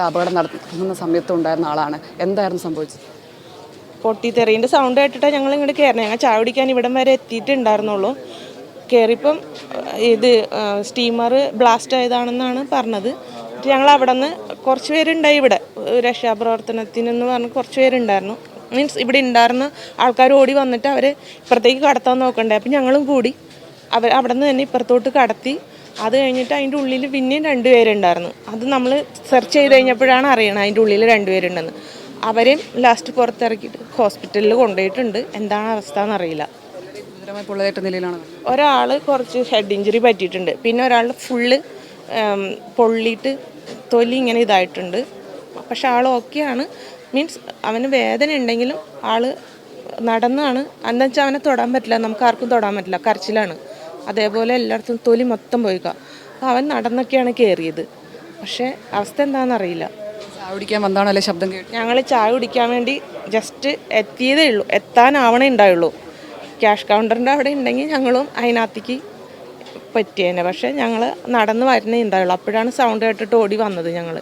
അപകടം നടത്തുന്ന സമയത്ത് ഉണ്ടായിരുന്ന ആളാണ്. എന്തായിരുന്നു സംഭവിച്ചത്? പൊട്ടിത്തെറിന്റെ സൗണ്ട് കേട്ടിട്ടാണ് ഞങ്ങൾ ഇങ്ങോട്ട് കയറുന്നത് ഞങ്ങൾ ചായ ഇവിടം വരെ എത്തിയിട്ടുണ്ടായിരുന്നുള്ളൂ. കയറിയപ്പം ഇത് സ്റ്റീമർ ബ്ലാസ്റ്റ് ആയതാണെന്നാണ് പറഞ്ഞത്. ഞങ്ങൾ അവിടെ നിന്ന് കുറച്ച് പേരുണ്ടായി ഇവിടെ. രക്ഷാപ്രവർത്തനത്തിനെന്ന് പറഞ്ഞ് കുറച്ച് പേരുണ്ടായിരുന്നു. മീൻസ് ഇവിടെ ഉണ്ടായിരുന്ന ആൾക്കാർ ഓടി വന്നിട്ട് അവരെ ഇപ്പുറത്തേക്ക് കടത്താൻ നോക്കണ്ടേ. അപ്പം ഞങ്ങളും കൂടി അവർ അവിടെ നിന്ന് തന്നെ ഇപ്പുറത്തോട്ട് കടത്തി അത് കഴിഞ്ഞിട്ട് അതിന്റെ ഉള്ളിൽ പിന്നെയും രണ്ടുപേരുണ്ടായിരുന്നു. അത് നമ്മൾ സെർച്ച് ചെയ്ത് കഴിഞ്ഞപ്പോഴാണ് അറിയണത് അതിന്റെ ഉള്ളിൽ രണ്ടുപേരുണ്ടെന്ന്. അവരെയും ലാസ്റ്റ് പുറത്തിറക്കിയിട്ട് ഹോസ്പിറ്റലിൽ കൊണ്ടുപോയിട്ടുണ്ട്. എന്താണ് അവസ്ഥ എന്നറിയില്ല ഒരാൾ കുറച്ച് ഹെഡ് ഇഞ്ചുറി പറ്റിയിട്ടുണ്ട്. പിന്നെ ഒരാൾ ഫുള്ള് പൊള്ളിയിട്ട് തൊലി ഇങ്ങനെ ഇതായിട്ടുണ്ട്. പക്ഷെ ആൾ ഓക്കെയാണ് മീൻസ് അവന് വേദന ഉണ്ടെങ്കിലും ആൾ നടന്നാണ്. എന്താ വെച്ചാൽ അവനെ തൊടാൻ പറ്റില്ല. നമുക്ക് ആർക്കും തൊടാൻ പറ്റില്ല. കരച്ചിലാണ്. അതേപോലെ എല്ലായിടത്തും തൊലി മൊത്തം പോയിക്കാം. അപ്പോൾ അവൻ നടന്നൊക്കെയാണ് കയറിയത് പക്ഷേ അവസ്ഥ എന്താണെന്നറിയില്ല ചായ കുടിക്കാൻ വന്നതാണോ അല്ലെ ശബ്ദം കേട്ടു? ഞങ്ങൾ ചായ കുടിക്കാൻ വേണ്ടി ജസ്റ്റ് എത്തിയതേ ഉള്ളൂ. എത്താനാവണേ ഉണ്ടായുള്ളൂ. ക്യാഷ് കൗണ്ടറിന്റെ അവിടെ ഉണ്ടെങ്കിൽ ഞങ്ങളും അതിനകത്തേക്ക് പറ്റിയേനെ. പക്ഷേ ഞങ്ങൾ നടന്ന് വരുന്നേ ഉണ്ടായുള്ളൂ. അപ്പോഴാണ് സൗണ്ട് കേട്ടിട്ട് ഓടി വന്നത് ഞങ്ങൾ